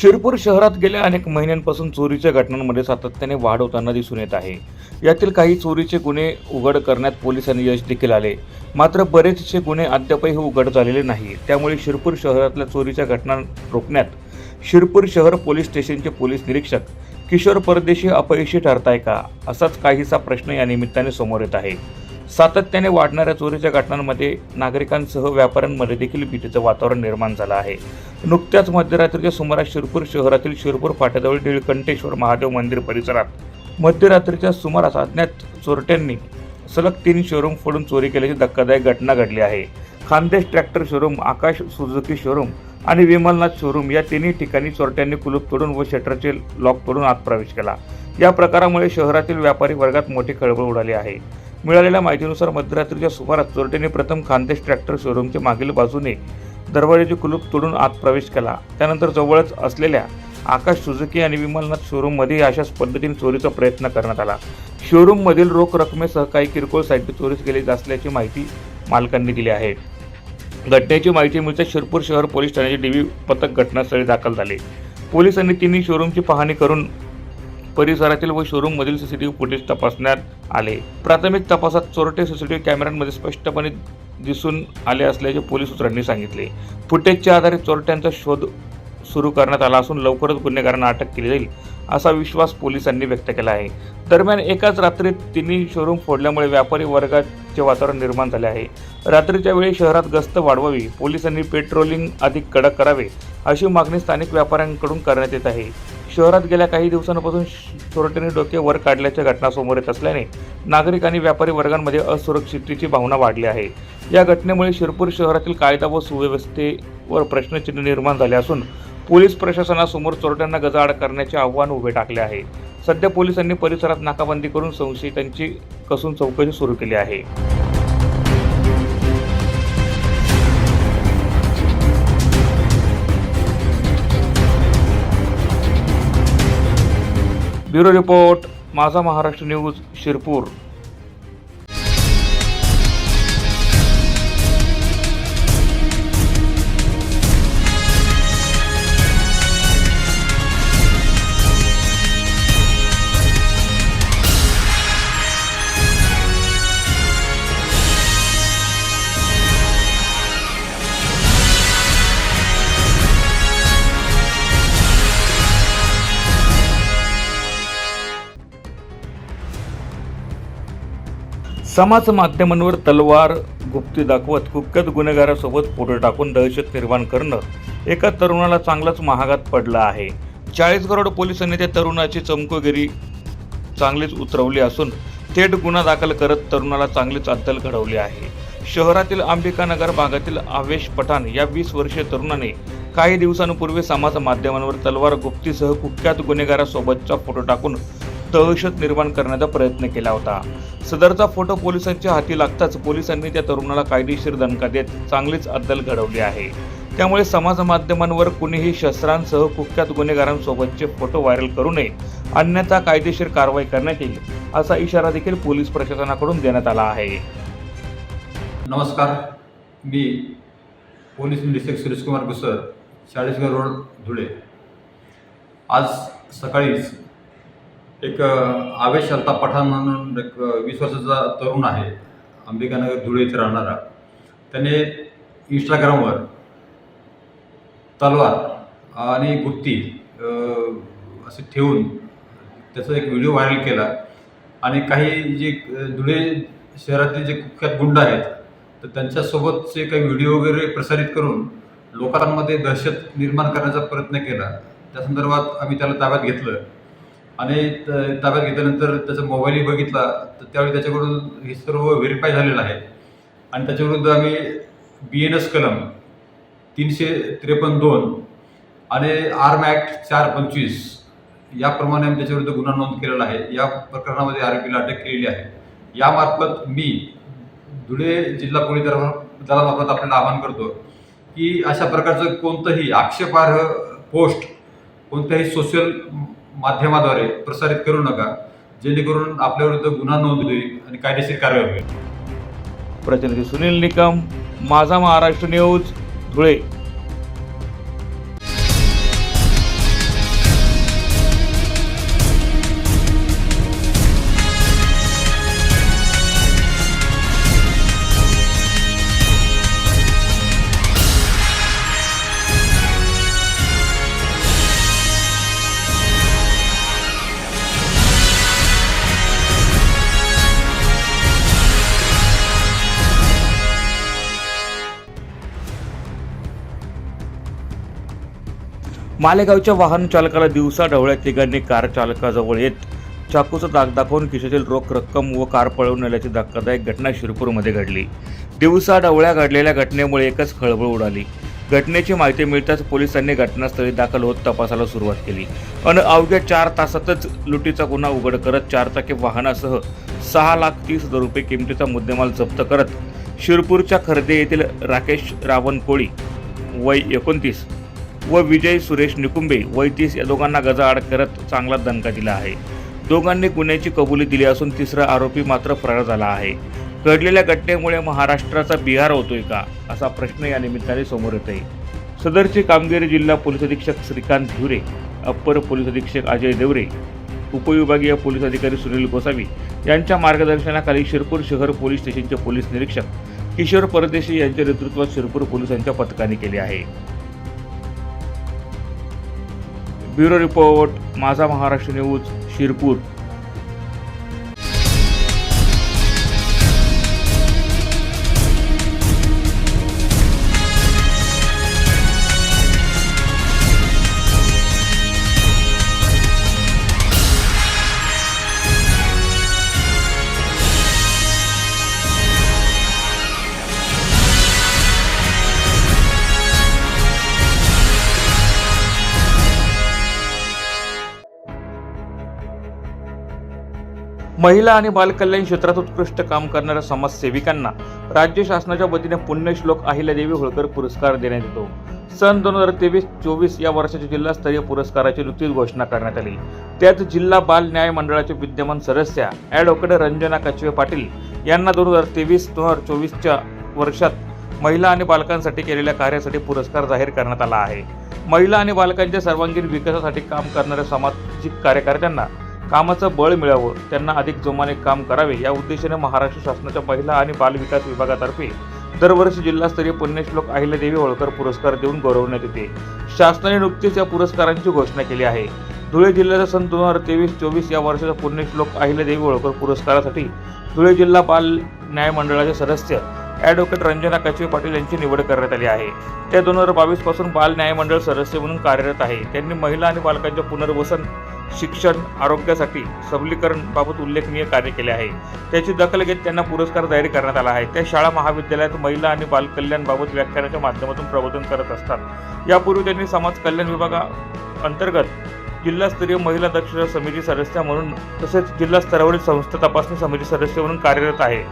शिरपूर शहरात गेल्या अनेक महिन्यांपासून चोरीच्या घटनांमध्ये सातत्याने वाढ होताना दिसून येत आहे. यातील काही चोरीचे गुन्हे उघड करण्यात पोलिसांनी यश देखील आले. मात्र बरेचसे गुन्हे अद्यापही उघड झालेले नाही. त्यामुळे शिरपूर शहरातल्या चोरीच्या घटना रोखण्यात शिरपूर शहर पोलीस स्टेशनचे पोलीस निरीक्षक किशोर परदेशी अपयशी ठरताय का? असाच काहीसा प्रश्न या निमित्ताने समोर येत आहे. सातत्याने वाढणाऱ्या चोरीच्या घटनांमध्ये नागरिकांसह व्यापाऱ्यांमध्ये देखील भीतीचं वातावरण निर्माण झालं आहे. नुकत्याच मध्यरात्रीच्या सुमारास शिरपूर शहरातील शिरपूर फाट्याजवळ निळकंठेश्वर महादेव मंदिर परिसरात मध्यरात्रीच्या सुमारास अज्ञात चोरट्यांनी सलग तीन शोरूम फोडून चोरी केल्याची धक्कादायक घटना घडली आहे. Khandesh tractor showroom Akash Suzuki showroom आणि विमलनाथ शोरूम या तिन्ही ठिकाणी चोरट्यांनी कुलूप तोडून व शटरचे लॉक तोडून आत प्रवेश केला. या प्रकारामुळे शहरातील व्यापारी वर्गात मोठी खळबळ उडाली आहे. मिळालेल्या माहितीनुसार मध्यरात्रीच्या सुमारास चोरट्याने प्रथम खानदेश ट्रॅक्टर शोरूमच्या मागील बाजूने दरवाजाचे कुलूप तोडून आत प्रवेश केला. त्यानंतर जवळच असलेल्या आकाश सुझुकी आणि विमलनाथ शोरूममध्ये अशाच पद्धतीने चोरीचा प्रयत्न करण्यात आला. शोरूममधील रोख रकमेसह काही किरकोळ साहित्य चोरीस गेले असल्याची माहिती मालकांनी दिली आहे. घटनेची माहिती मिळताच शिरपूर शहर पोलीस ठाण्याचे डीबी पथक घटनास्थळी दाखल झाले. पोलिसांनी तिन्ही शोरूमची पाहणी करून परिसरातील व शोरूममधील सीसीटीव्ही फुटेज तपासण्यात आले. प्राथमिक तपासात चोरटे सीसीटीव्ही कॅमेऱ्यांमध्ये स्पष्टपणे दिसून आले असल्याचे पोलीस सूत्रांनी सांगितले. फुटेजच्या आधारे चोरट्यांचा शोध सुरू करण्यात आला असून लवकरच गुन्हेगारांना अटक केली जाईल असा विश्वास पोलिसांनी व्यक्त केला आहे. दरम्यान एकाच रात्रीत तिन्ही शोरूम फोडल्यामुळे व्यापारी वर्गाचे वातावरण निर्माण झाले आहे. रात्रीच्या वेळी शहरात गस्त वाढवावी पोलिसांनी पेट्रोलिंग अधिक कडक करावे अशी मागणी स्थानिक व्यापाऱ्यांकडून करण्यात येत आहे. शहरात गेल्या काही दिवसांपासून चोरट्यांनी डोके वर काढल्याच्या घटना समोर येत असल्याने नागरिक आणि व्यापारी वर्गांमध्ये असुरक्षिततेची भावना वाढली आहे. या घटनेमुळे शिरपूर शहरातील कायदा व सुव्यवस्थेवर प्रश्नचिन्ह निर्माण झाले असून पोलीस प्रशासनासमोर चोरट्यांना गजाआड करण्याचे आव्हान उभे टाकले आहे. सध्या पोलिसांनी परिसरात नाकाबंदी करून संशयितांची कसून चौकशी सुरू केली आहे. ब्युरो रिपोर्ट माझा महाराष्ट्र न्यूज शिरपूर. समाज माध्यमांवर तलवार गुप्ती दाखवत कुख्यात गुन्हेगारासोबत फोटो टाकून दहशत निर्माण करणं एका तरुणाला चांगलाच महागात पडलं आहे. चाळीस करोड पोलिसांनी त्या तरुणाची चमकोगिरी चांगलीच उतरवली असून थेट गुन्हा दाखल करत तरुणाला चांगलीच अद्दल घडवली आहे. शहरातील अंबिकानगर भागातील आवेश पठाण या वीस वर्षीय तरुणाने काही दिवसांपूर्वी समाज माध्यमांवर तलवार गुप्तीसह कुख्यात गुन्हेगारासोबतचा फोटो टाकून दहशत निर्माण करण्याचा प्रयत्न केला होता. सदरचा फोटो पोलिसांच्या हाती लागताच पोलिसांनी त्या तरुणाला कायदेशीर दणका देत चांगलीच अद्दल घडवली आहे. त्यामुळे समाज माध्यमांवर कुणीही शस्त्रांसह कुख्यात गुन्हेगारांसोबतचे फोटो व्हायरल करू नये अन्यथा कायदेशीर कारवाई करण्यात येईल असा इशारा देखील पोलीस प्रशासनाकडून देण्यात आला आहे. नमस्कार. मी पोलीस निरीक्षक सुरेशकुमार गुसर चाळीसगाव रोड धुळे. आज सकाळीच एक आवेश अल्ता पठाण म्हणून एक वीस वर्षाचा तरुण आहे. अंबिकानगर धुळे इथे राहणारा. त्याने इंस्टाग्रामवर तलवार आणि गुप्ती असे ठेवून त्याचा एक व्हिडिओ व्हायरल केला. आणि काही जे धुळे शहरातील जे कुख्यात गुंड आहेत तर त्यांच्यासोबतचे काही व्हिडिओ वगैरे प्रसारित करून लोकांमध्ये दहशत निर्माण करण्याचा प्रयत्न केला. त्या संदर्भात आम्ही त्याला ताब्यात घेतलं. आणि त- ताब्यात घेतल्यानंतर त्याचा मोबाईलही बघितला. तर त्यावेळी त्याच्याकडून हे सर्व व्हेरीफाय झालेलं आहे. आणि त्याच्याविरुद्ध आम्ही बी एन एस कलम तीनशे त्रेपन्न दोन आणि आर्म ॲक्ट चार पंचवीस याप्रमाणे आम्ही त्याच्याविरुद्ध गुन्हा नोंद केलेला आहे. या प्रकरणामध्ये आरोपीला अटक केलेली आहे. यामार्फत मी धुळे जिल्हा पोलीस दला दलामार्फत आपल्याला आवाहन करतो की अशा प्रकारचं कोणतंही आक्षेपार्ह पोस्ट कोणत्याही सोशल माध्यमाद्वारे प्रसारित करू नका जेणेकरून आपल्याविरुद्ध गुन्हा नोंद होईल आणि कायदेशीर कारवाई होईल. प्रतिनिधी सुनील निकम माझा महाराष्ट्र न्यूज धुळे. मालेगावच्या वाहन चालकाला दिवसा ढवळ्या तिघांनी कार चालकाजवळ येत चाकूचा दाग दाखवून खिशातील रोख रक्कम व कार पळवून नेल्याची धक्कादायक घटना शिरपूरमध्ये घडली. दिवसा ढवळ्या घडलेल्या घटनेमुळे एकच खळबळ उडाली. घटनेची माहिती मिळताच पोलिसांनी घटनास्थळी दाखल होत तपासाला सुरुवात केली. अन अवघ्या चार तासातच लुटीचा गुन्हा उघड करत चारचाकी वाहनासह सहा लाख तीस हजार रुपये किमतीचा मुद्देमाल जप्त करत शिरपूरच्या खर्दे येथील राकेश रावण कोळी वय एकोणतीस व विजय सुरेश निकुंबे वैतीस या दोघांना गजाआड करत चांगला दणका दिला आहे. दोघांनी गुन्ह्याची कबुली दिली असून तिसरा आरोपी मात्र फरार झाला आहे. घडलेल्या घटनेमुळे महाराष्ट्राचा बिहार होतोय का असा प्रश्न या निमित्ताने समोर येत आहे सदरची कामगिरी जिल्हा पोलीस अधीक्षक श्रीकांत धिवरे अप्पर पोलीस अधीक्षक अजय देवरे उपविभागीय पोलीस अधिकारी सुनील गोसावी यांच्या मार्गदर्शनाखाली शिरपूर शहर पोलीस स्टेशनचे पोलीस निरीक्षक किशोर परदेशी यांच्या नेतृत्वात शिरपूर पोलिसांच्या पथकाने केले आहे. ब्युरो रिपोर्ट माझा महाराष्ट्र न्यूज शिरपूर. महिला आणि बालकल्याण क्षेत्रात उत्कृष्ट काम करणाऱ्या समाजसेविकांना राज्य शासनाच्या वतीने पुण्यश्लोक अहिल्यादेवी होळकर पुरस्कार देण्यात येतो. सन दोन हजार तेवीस चोवीस या वर्षाच्या जिल्हास्तरीय पुरस्काराची नुकतीच घोषणा करण्यात आली. त्यात जिल्हा बाल न्याय मंडळाचे विद्यमान सदस्या ॲडव्होकेट रंजना कचवे पाटील यांना दोन हजार तेवीस दोन हजार चोवीसच्या वर्षात महिला आणि बालकांसाठी केलेल्या कार्यासाठी पुरस्कार जाहीर करण्यात आला आहे. महिला आणि बालकांच्या सर्वांगीण विकासासाठी काम करणाऱ्या सामाजिक कार्यकर्त्यांना कामाचं बळ मिळावं त्यांना अधिक जोमाने काम करावे या उद्देशाने महाराष्ट्र शासनाच्या महिला आणि बालविकास विभागातर्फे दरवर्षी जिल्हास्तरीय पुण्यश्लोक अहिल्यादेवी होळकर पुरस्कार देऊन गौरवण्यात येते. शासनाने नुकतीच या पुरस्कारांची घोषणा केली आहे. धुळे जिल्ह्याचा सन दोन हजार तेवीस चोवीस या वर्षाचा पुण्यश्लोक अहिल्यादेवी होळकर पुरस्कारासाठी धुळे जिल्हा बाल न्याय मंडळाचे सदस्य ॲडव्होकेट रंजना कचवे पाटील यांची निवड करण्यात आली आहे. त्या दोन हजार बावीसपासून बाल न्याय मंडळ सदस्य म्हणून कार्यरत आहे. त्यांनी महिला आणि बालकांच्या पुनर्वसन शिक्षण आरोग्यासाठी सबलीकरण बाबत उल्लेखनीय कार्य केले आहे. त्याची दखल घेत त्यांना पुरस्कार जाहीर करण्यात आला आहे. त्या शाळा महाविद्यालयात महिला आणि बालकल्याणबाबत व्याख्यानाच्या माध्यमातून प्रबोधन करत असतात. यापूर्वी त्यांनी समाज कल्याण विभागा अंतर्गत जिल्हास्तरीय महिला दक्षता समिती सदस्य म्हणून तसेच जिल्हा स्तरावरील संस्था तपासणी समिती सदस्य म्हणून कार्यरत आहे.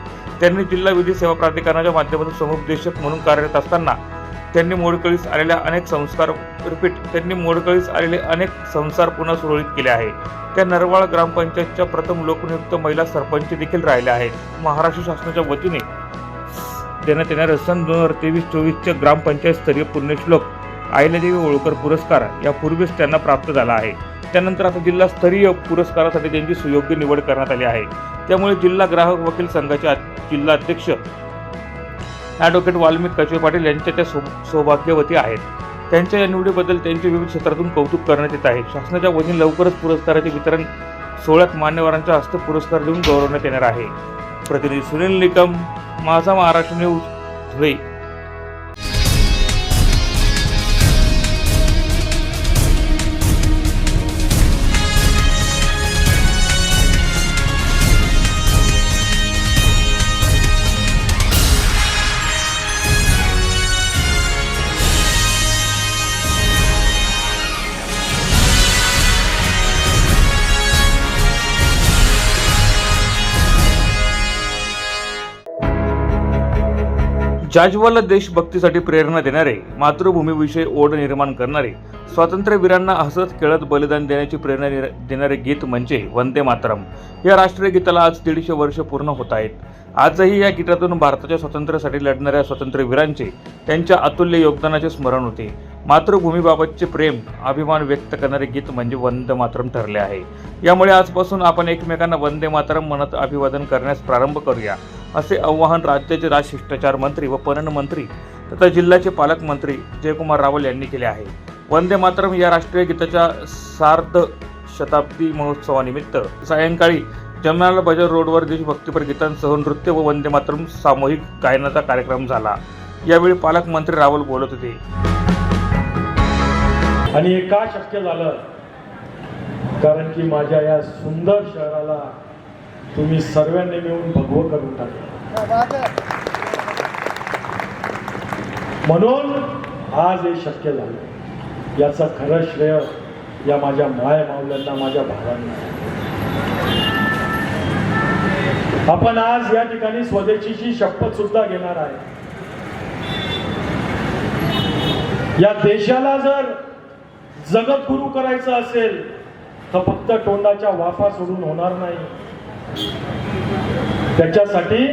त्यांनी जिल्हा विधी सेवा प्राधिकरणाच्या माध्यमातून समुपदेशक म्हणून कार्यरत असताना त्यांनी मोडकळीस आलेल्या अनेक संस्कार रिपीट त्यांनी मोडकळीस आलेले अनेक संसार पुन्हा सुरळीत केले आहे. त्या नरवाळ ग्रामपंचायतच्या प्रथम लोकनियुक्त महिला सरपंच देखील राहिल्या आहेत. महाराष्ट्र शासनाच्या वतीने देण्यात येणाऱ्या सन दोन हजार तेवीस चोवीसच्या ग्रामपंचायत स्तरीय पुण्यश्लोक अहिल्यादेवी होळकर पुरस्कार यापूर्वीच त्यांना प्राप्त झाला आहे. त्यानंतर आता जिल्हास्तरीय पुरस्कारासाठी त्यांची सुयोग्य निवड करण्यात आली आहे. त्यामुळे जिल्हा ग्राहक वकील संघाचे जिल्हा अध्यक्ष ॲडव्होकेट वाल्मिक कचवे पाटील यांच्या त्या सौ सौभाग्यवती आहेत. त्यांच्या या निवडीबद्दल त्यांचे विविध क्षेत्रातून कौतुक करण्यात येत आहे. शासनाच्या वतीने लवकरच पुरस्काराचे वितरण सोहळ्यात मान्यवरांच्या हस्ते पुरस्कार देऊन गौरवण्यात येणार आहे. प्रतिनिधी सुनील निकम माझा महाराष्ट्र न्यूज धुळे. जाजवाला देशभक्तीसाठी प्रेरणा देणारे मातृभूमीविषयी ओढ निर्माण करणारे स्वातंत्र्यवीरांना हसत खेळत बलिदान देण्याची प्रेरणा देणारे गीत म्हणजे वंदे मातरम. या राष्ट्रीय गीताला आज दीडशे वर्ष पूर्ण होत आहेत. आजही या गीतातून भारताच्या स्वातंत्र्यासाठी लढणाऱ्या स्वातंत्र्यवीरांचे त्यांच्या अतुल्य योगदानाचे स्मरण होते. मातृभूमीबाबतचे प्रेम अभिमान व्यक्त करणारे गीत म्हणजे वंदे मातरम ठरले आहे. यामुळे आजपासून आपण एकमेकांना वंदे मातरम म्हणत अभिवादन करण्यास प्रारंभ करूया. असे आवाहन राज्याचे राजशिष्टाचार मंत्री व पणन मंत्री तथा जिल्ह्याचे पालकमंत्री जयकुमार रावल यांनी केले आहे. वंदे मातरम या राष्ट्रीय गीताच्या सार्ध शताब्दी महोत्सवानिमित्त सायंकाळी जमनाला बजार रोडवर देशभक्तीपर गीतांसह नृत्य व वंदे मातरम सामूहिक गायनाचा कार्यक्रम झाला. यावेळी पालकमंत्री रावल बोलत होते. आणि हे का शक्य झालं? कारण की माझ्या या सुंदर शहराला तुम्ही सर्वांनी मिळून भगवं करून टाकलं. म्हणून आज हे शक्य झालं. याचं खरं श्रेय या माझ्या माय मावल्यांना माझ्या भावांना. आपण आज या ठिकाणी स्वदेशीची शपथ सुद्धा घेणार आहे. या देशाला जर जगद्गुरु करायचं असेल तर फक्त तोंडाच्या वाफा सोडून होणार नाही. त्याच्यासाठी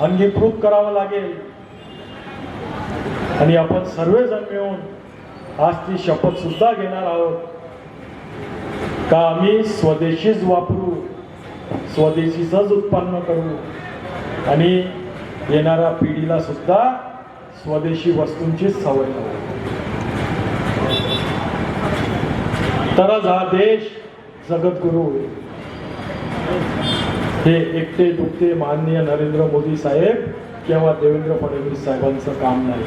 अंगीकृत करावं लागेल. आणि आपण सर्वजण मिळून आज ती शपथ सुद्धा घेणार आहोत. का आम्ही स्वदेशीच वापरू स्वदेशीचंच उत्पन्न करू? आणि येणाऱ्या पिढीला सुद्धा स्वदेशी वस्तूंचीच सवय लावू. तरच हा देश जगद्गुरू होईल. हे एकटे दुखते माननीय नरेंद्र मोदी साहेब किंवा देवेंद्र फडणवीस साहेबांचं काम नाही.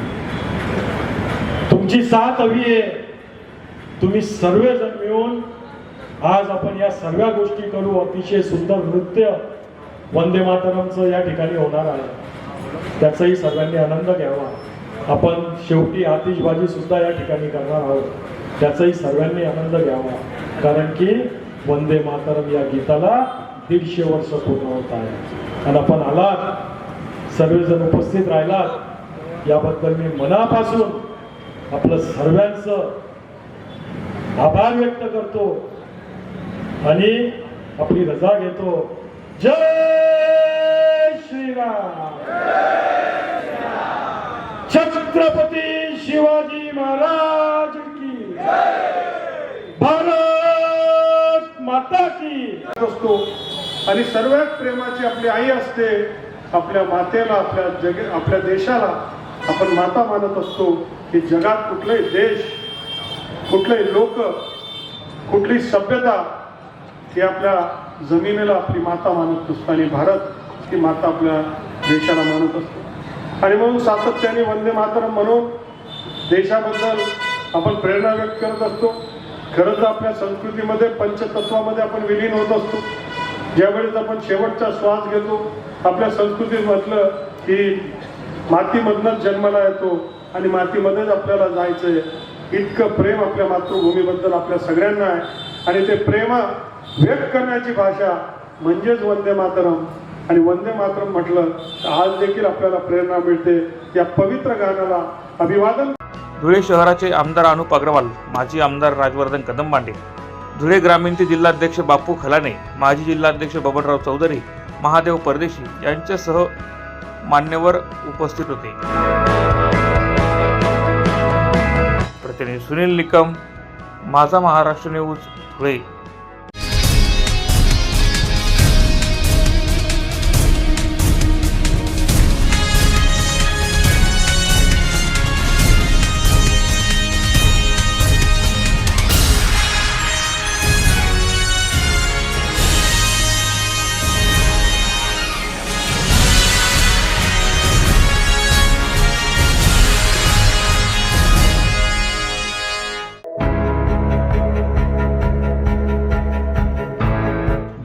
तुमची साथ हवी आहे. तुम्ही सर्वजण मिळून आज आपण या सर्व गोष्टी करू. अतिशय सुंदर नृत्य वंदे मातरमचं या ठिकाणी होणार आहे. त्याचाही सर्वांनी आनंद घ्यावा. आपण शेवटी आतिषबाजी सुद्धा या ठिकाणी करणार आहोत. त्याचाही सर्वांनी आनंद घ्यावा. कारण की वंदे मातरम या गीताला दीडशे वर्ष पूर्ण होत आहे. आणि आपण आलात सर्वजण उपस्थित राहिलात याबद्दल मी मनापासून आपलं सर्वांचं आभार व्यक्त करतो आणि आपली रजा घेतो. जय श्रीराम! छत्रपती शिवाजी महाराज! भारत माता की। असतो. आणि सर्वात प्रेमाची आपली आई असते आपल्या मातेला आपल्या जग आपल्या देशाला आपण माता मानत असतो की जगात कुठलाही देश कुठलेही लोक कुठली सभ्यता ही आपल्या जमिनीला आपली माता मानत नसतो आणि भारत ही माता आपल्या देशाला मानत असतो. आणि म्हणून सातत्याने वंदे मातरम म्हणून देशाबद्दल आपण प्रेरणा व्यक्त करत असतो. खरंच आपल्या संस्कृतीमध्ये पंचतत्वामध्ये आपण विलीन होत असतो. ज्यावेळेस आपण शेवटचा श्वास घेतो आपल्या संस्कृतीत म्हटलं की मातीमधनंच जन्माला येतो आणि मातीमध्येच आपल्याला जायचं आहे इतकं प्रेम आपल्या मातृभूमीबद्दल आपल्या सगळ्यांना आहे. आणि ते प्रेम व्यक्त करण्याची भाषा म्हणजेच वंदे मातरम. आणि वंदे मातरम म्हटलं तर आज देखील आपल्याला प्रेरणा मिळते. या पवित्र गाण्याला अभिवादन धुळे शहराचे आमदार अनुप अग्रवाल माजी आमदार राजवर्धन कदमबांडे धुळे ग्रामीणचे जिल्हाध्यक्ष बापू खलाने माजी जिल्हाध्यक्ष बबनराव चौधरी महादेव परदेशी यांच्यासह मान्यवर उपस्थित होते. प्रतिनिधी सुनील निकम माझा महाराष्ट्र न्यूज धुळे.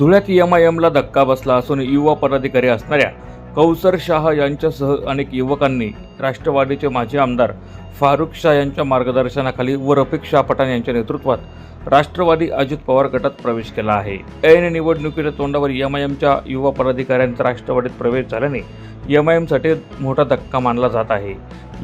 धुळ्यात एम आय एमला धक्का बसला असून युवा पदाधिकारी असणाऱ्या कौसर शाह यांच्यासह अनेक युवकांनी राष्ट्रवादीचे माजी आमदार फारुख शाह यांच्या मार्गदर्शनाखाली व रफिक शाह पठाण यांच्या नेतृत्वात राष्ट्रवादी अजित पवार गटात प्रवेश केला आहे. ऐन निवडणुकीच्या तोंडावर एम आय एमच्या युवा पदाधिकाऱ्यांचा राष्ट्रवादीत प्रवेश झाल्याने एम आय एमसाठी मोठा धक्का मानला जात आहे.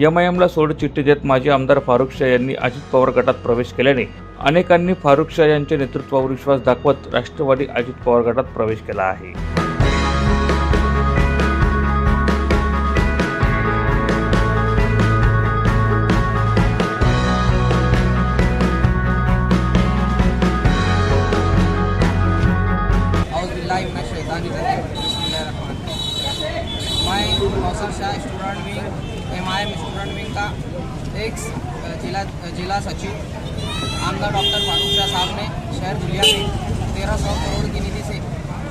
एम आय एमला सोडचिठ्ठी देत माजी आमदार फारुख शाह यांनी अजित पवार गटात प्रवेश केल्याने अनेकांनी फारुख शाह यांच्या नेतृत्वावर विश्वास दाखवत राष्ट्रवादी अजित पवार गटात प्रवेश केला आहे. आई विंग का एक्स जिला जिला सचिव, आमदार डॉक्टर फारूक शाह साहब ने शहर धुलिया में तेरह सौ करोड़ की निधि से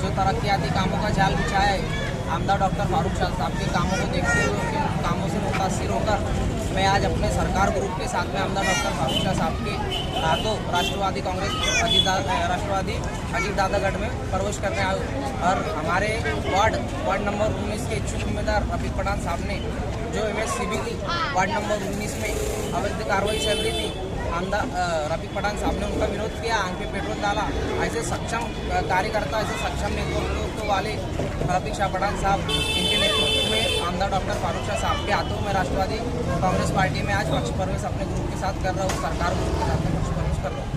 जो तरक्याती कामों का जाल बिछाया है, आमदार डॉक्टर फारूक शाह साहब के कामों को देखते हुए उनके कामों से मुतासर होकर मैं आज अपने सरकार ग्रुप के साथ में आमदार डॉक्टर फारूक शाह साहब के हाथों राष्ट्रवादी कांग्रेस अजीत राष्ट्रवादी अजीत दादा गढ़ में प्रवेश करने आए और हमारे वार्ड वार्ड नंबर 19 के इच्छुक उम्मीदवार रफीक पठान साहब ने जो एम एस सी बी की वार्ड नंबर 19 में अवैध कार्रवाई चल रही थी। आमदार रफीक पठान साहब ने उनका विरोध किया आंख पे पेट्रोल डाला। ऐसे सक्षम कार्यकर्ता ऐसे सक्षम नेतृत्व वाले रफीक शाह पठान साहब इनके नेतृत्व में आमदार डॉक्टर फारूक शाह साहब के हाथों में राष्ट्रवादी कांग्रेस पार्टी में आज पक्ष प्रवेश अपने ग्रुप के साथ कर रहा हूँ। सरकार ग्रुप के साथ में पक्ष प्रवेश कर रहा हूँ।